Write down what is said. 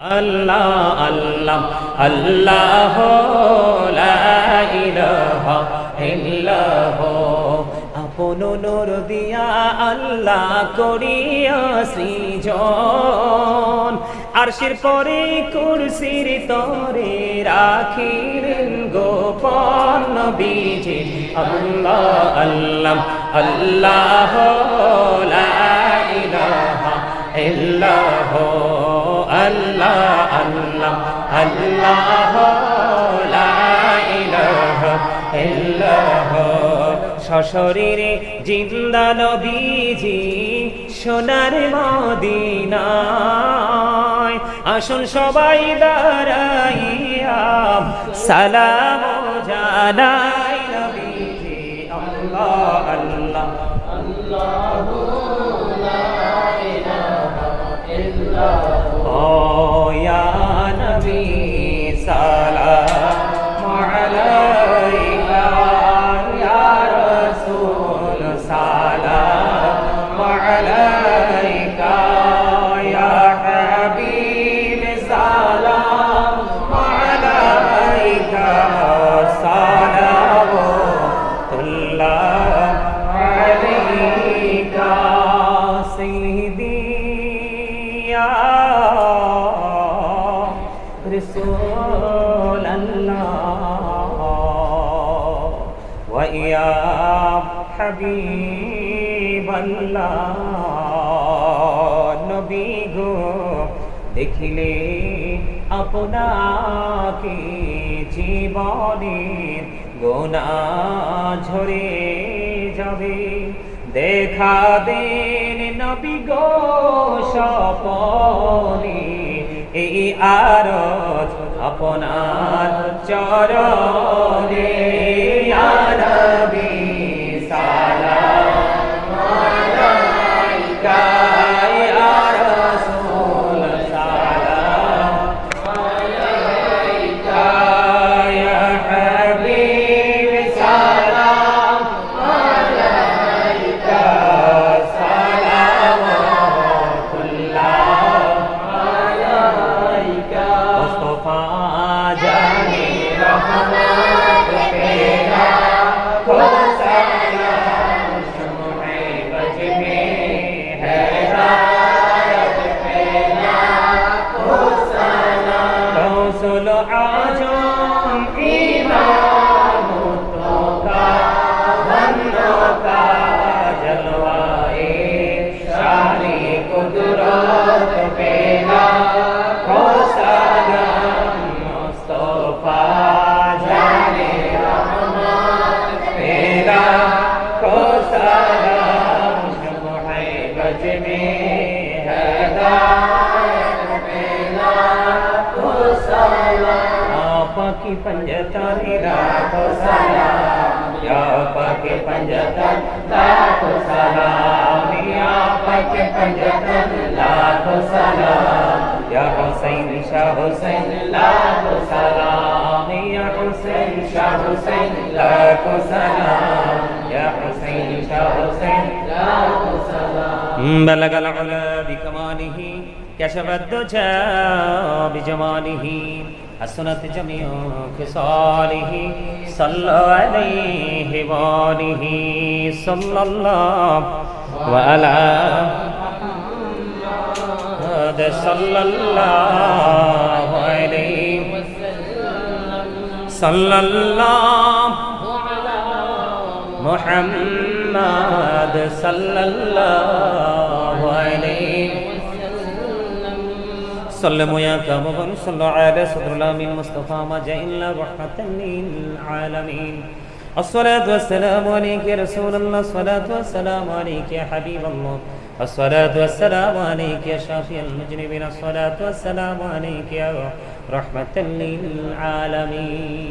আল্লাহ আল্লাহ আল্লাহ আপন নূর দিয়া আল্লাহ করিয়া সৃজন। আরশের পরে কুরসির তরে রাখিলেন গোপন নবীজি। আল্লাহ আল্লাহ আল্লাহ, লা ইলাহা ইল্লাহ। সশরীরে জিন্দা নবীজি সোনার মদিনায়। আসুন সবাই দাঁড়াইয়া সালাম জানাই নবীজি। আল্লাহ আল্লাহ ও السلام عليك يا حبيب السلام عليك صلوات الله عليك سيدي يا رسول الله. وإياك নবী গো, দেখিলে আপনাকে জীবনে গোনা ঝরে যাবে। দেখা দেন নবী গো সপনে এই আর আপনার চরণে। को सलाम आपकी पंजतन लाखो सलाम या पाके पंजतन लाखो सलाम या पाके पंजतन लाखो सलाम या हुसैन शाह हुसैन लाखो सलाम या हुसैन शाह हुसैन लाखो सलाम या हुसैन शाह हुसैन लाखो सलाम بلغ العلا بكماله كشف الدجى بجماله حسنت جميع خصاله صلى عليه وآله صلى الله وعلى محمد صلى الله عليه صلى الله محمد صلى الله عليه سلموا يا كرم صلوا على صدر الأمين المصطفى ما جاء إلا رحمة للعالمين الصلاة والسلام عليك يا رسول الله الصلاة والسلام عليك يا حبيب الله الصلاة والسلام عليك يا شافي المجرمين الصلاة والسلام عليك يا رحمة للعالمين